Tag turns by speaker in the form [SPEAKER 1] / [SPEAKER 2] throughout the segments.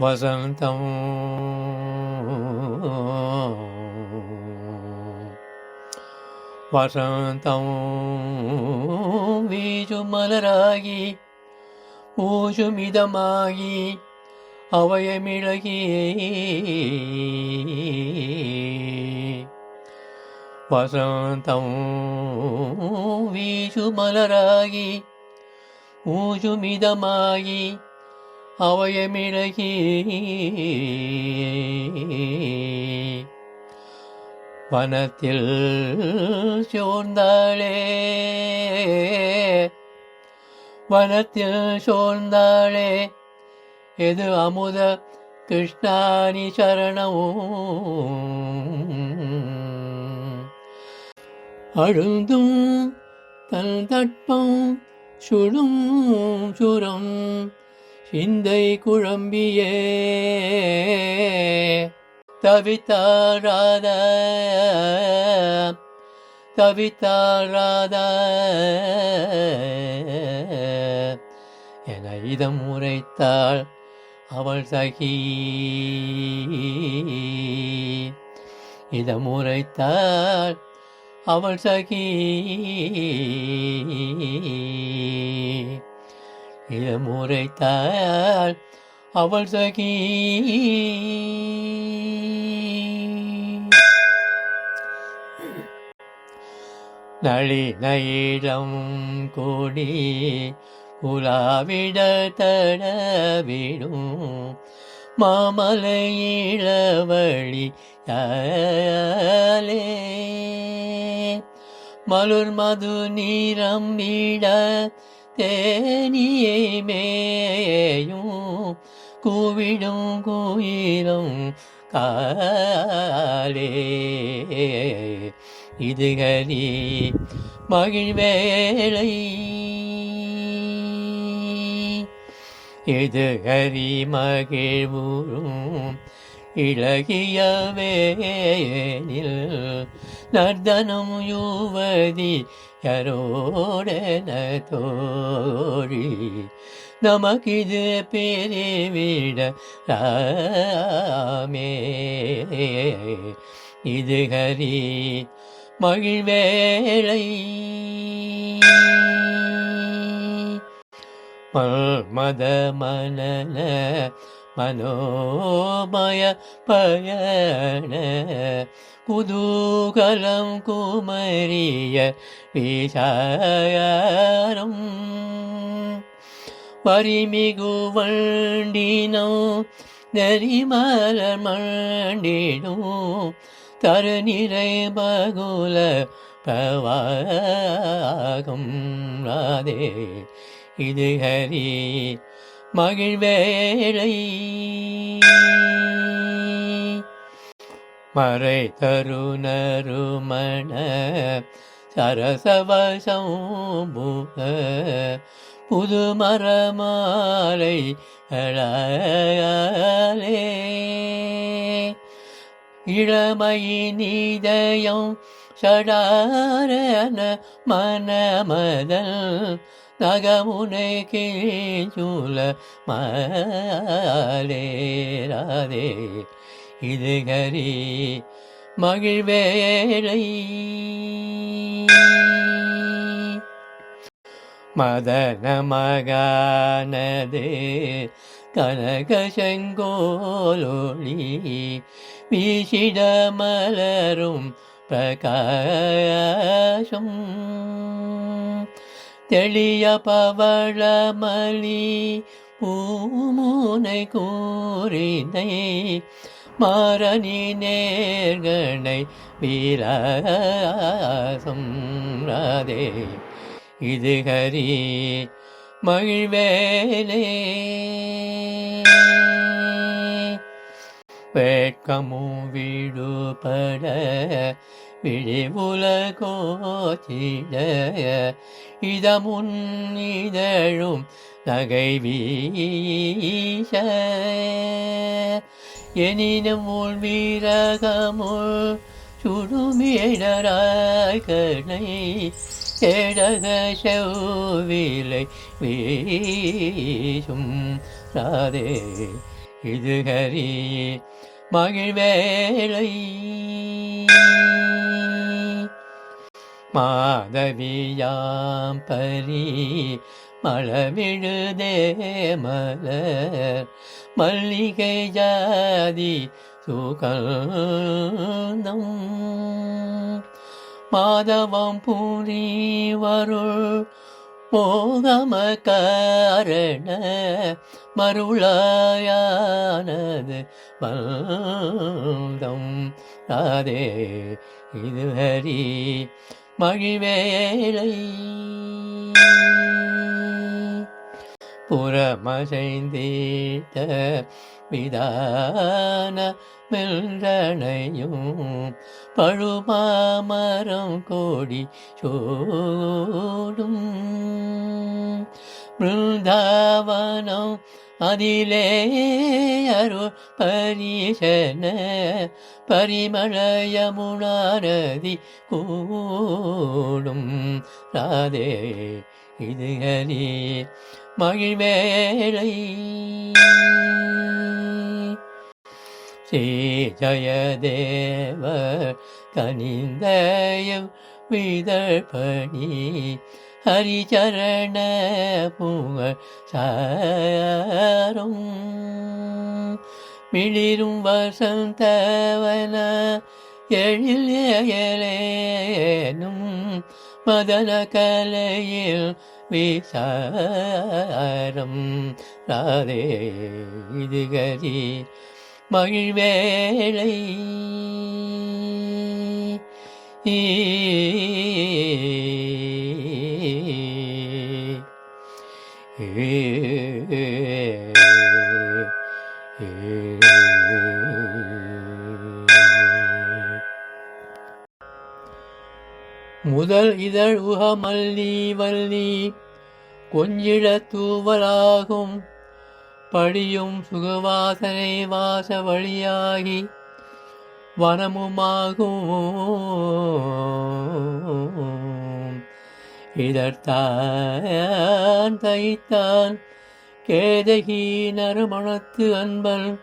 [SPEAKER 1] வசந்தம். வசந்தம். வீஜு மலராகி ஊஜுமிதமாகி அவயமிழகி வசந்தம். வீஜு மலராகி ஊஜுமிதமாகி அவயமிழகி. வனத்தில் சோர்ந்தாளே வனத்தில் சோர்ந்தாளே எது அமுத கிருஷ்ணானி சரணமும் அழுந்தும் தன் தட்பம் சுடும் சுரம். சிந்தை குழம்பியே தவித்தாராத தவித்தாராத. என இதம் உரைத்தாள் அவள் சகி. இதம் உரைத்தாள் அவள் சகி. இளமுறைத்தாள் அவள் சகி. நளினயிடம் கூடி உலாவிட தடவிடும். மாமலையிழவழி யாலே மலர் மது நீரம் விட தேனியை மேயும் கூவிடும் குயிலும் காலே. இது ஹரி மகிழ்வேளை. இது ஹரி மகிழ்வுறும் இளகிய வேலில் நர்தனம் யுவதி யரோடன தோழி நமக்கிது பெருவிட ராமே. இது ஹரி மகிழ்வேளை. மத மனன மனோமய பயண குதூகலம் குமரிய விஷயம் பரிமிகு வண்டினோ நெறிமலர் மண்டிடும் தருநிறை பகுல பவாகம் ராதே இது ஹரி. மகிழ்வேளை. மறை தருணருமண சரசவசம் புது மரமாலை அழாலே இளமையினிதயம் சடாரன மனமதல் நகமுனை கீழ்ச்சூல மலேராதே இது கரி மகிழ்வேளை. மதன மகானதே கனக செங்கோலொளி வீசிட மலரும் பிரகாசம். தெளிய பவளமலி பூமுனை கூறினை மாரணி நேர்கணை வீராசம் ராதே. இது ஹரி மகிழ்வேலே. வேட்கமும் விடுபட விழிவுல கோச்சிட இதமுன் இதழும் நகை வீச எனினும் உள் வீரகமுள் சுடுமிடராய் கணை எடக செவ்விலை வீசும் ராதே. இது ஹரி மகிழ்வேளை. மாதவியாம் பரி மழவிழுதே மலர். மல்லிகை ஜாதி சுகந்தம். மாதவம் பூரி வருள் மோகம காரண மருளாயானது வந்தம் ராதே இது ஹரி மகிழ்வேலை புறமசைந்தீட்ட விதான மென்றனையும் பழுமாமரம் கோடி சோடும். மிருந்தாவனம் அதிலே அருள் பரிசன பரிமளயமுனாரதி கூடும். ராதே இது ஹரி மகிழ்வேளை. ஸ்ரீ ஜயதேவ கனிந்தய விதழ்பணி ஹரிச்சரண பூங்க சாரும். மிளிரும் வசந்தவன எழில் எழிலேனும் மதன கலையில் விசாரம். ராதே இது கரி ஏ. முதல் இதழ் உகமல்லி வள்ளி கொஞ்சிட தூவலாகும். படியும் சுகவாசனை வாச வழியாகி வனமுமாகும். இதற்தான் தைத்தான் கேதகி நறுமணத்து அன்பன்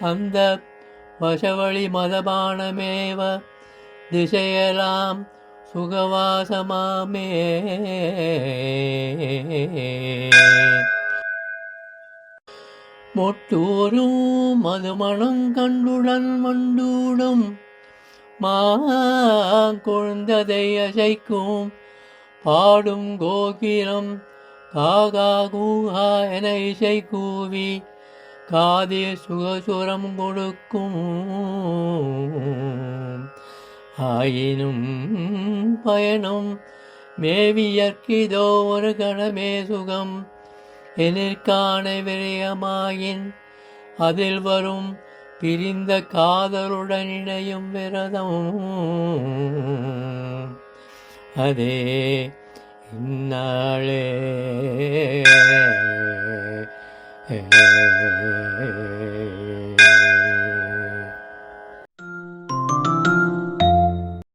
[SPEAKER 1] அந்த வசவழி மதபானமேவ திசையலாம் சுகவாசமாமே. மொட்டூரும் மதுமணம் கண்டுடன் மண்டூடும் மாங்குழந்ததை அசைக்கும் பாடும் கோகிலம் காகா கூஹா என இசை கூவி காதில் சுகசுரம் கொடுக்கும். ஆயினும் பயணம் மேவியற்கிதோ ஒரு கணமே சுகம். எனிற்கான விரயமாயின் அதில் வரும் பிரிந்த காதலுடன் இணையும் விரதம். அதே 훗날에.